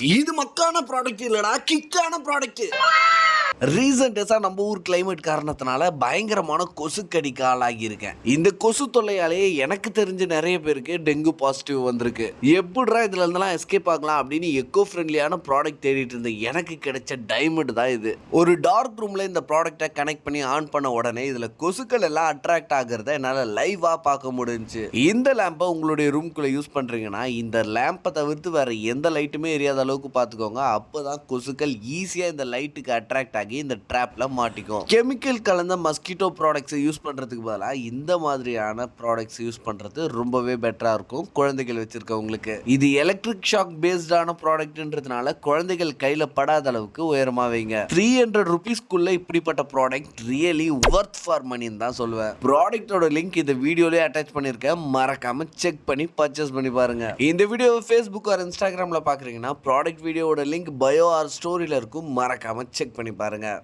இது மக்கான ப்ராடக்ட் இல்லடா கிக்கான product recent நம்ம ஊர் கிளைமேட் காரணத்தினால பயங்கரமான கொசு ஆளாகியிருக்கேன் இந்த கொசு தொல்லையாலேயே எனக்கு தெரிஞ்ச நிறைய பேருக்கு டெங்கு பாசிட்டிவ் வந்திருக்கு. எப்படிடா இதுல இருந்தெல்லாம் எஸ்கேப் ஆகலாம் அப்படின்னு எக்கோ ஃப்ரெண்ட்லியான ப்ராடக்ட் தேடிட்டு இருந்தேன் எனக்கு கிடைச்ச டைமண்ட் தான் இது. ஒரு டார்க் ரூம்ல இந்த ப்ராடக்ட்டை கனெக்ட் பண்ணி ஆன் பண்ண உடனே இதுல கொசுக்கள் எல்லாம் அட்ராக்ட் ஆகுறத என்னால் லைவா பார்க்க முடிஞ்சு இந்த லேம்பை உங்களுடைய ரூம்குள்ள யூஸ் பண்றீங்கன்னா இந்த லேம்பை தவிர்த்து வேற எந்த லைட்டுமே எரியாத அளவுக்கு பார்த்துக்கோங்க. அப்பதான் கொசுக்கள் ஈஸியாக இந்த லைட்டுக்கு அட்ராக்ட் ஆகி இந்த ட்ராப்ல மாட்டிக்கும். கெமிக்கல் கலந்த மஸ்கிட்டோ ப்ராடக்ட்ஸை யூஸ் பண்றதுக்கு பதிலாக இந்த மாதிரியான ப்ராடக்ட்ஸ் யூஸ் பண்றது ரொம்பவே பெட்டரா இருக்கும். குழந்தைகள் வச்சிருக்கவங்களுக்கு. இது எலக்ட்ரிக் ஷாக் பேஸ்டான ப்ராடக்ட்ன்றதுனால குழந்தைகள் கையில படாத அளவுக்கு உயரமா வைங்க. த்ரீ ஹண்ட்ரட் ருபீஸ்க்குள்ள இப்படிப்பட்ட ப்ராடக்ட் ரியலி ஒர்த் ஃபார் மணின்னு தான் சொல்லுவேன். ப்ராடக்டோட லிங்க் இந்த வீடியோலயே அட்டாச் பண்ணியிருக்கேன். மறக்காம செக் பண்ணி பர்ச்சேஸ் பண்ணி பாருங்க. இந்த வீடியோ ஃபேஸ்புக் ஆர் இன்ஸ்டாகிராம்ல பார்க்குறீங்கன்னா ப்ராடக்ட் வீடியோவோட லிங்க் பயோ ஆர் ஸ்டோரியில இருக்கும். மறக்காம செக் பண்ணி பாருங்க. பாருங்கள்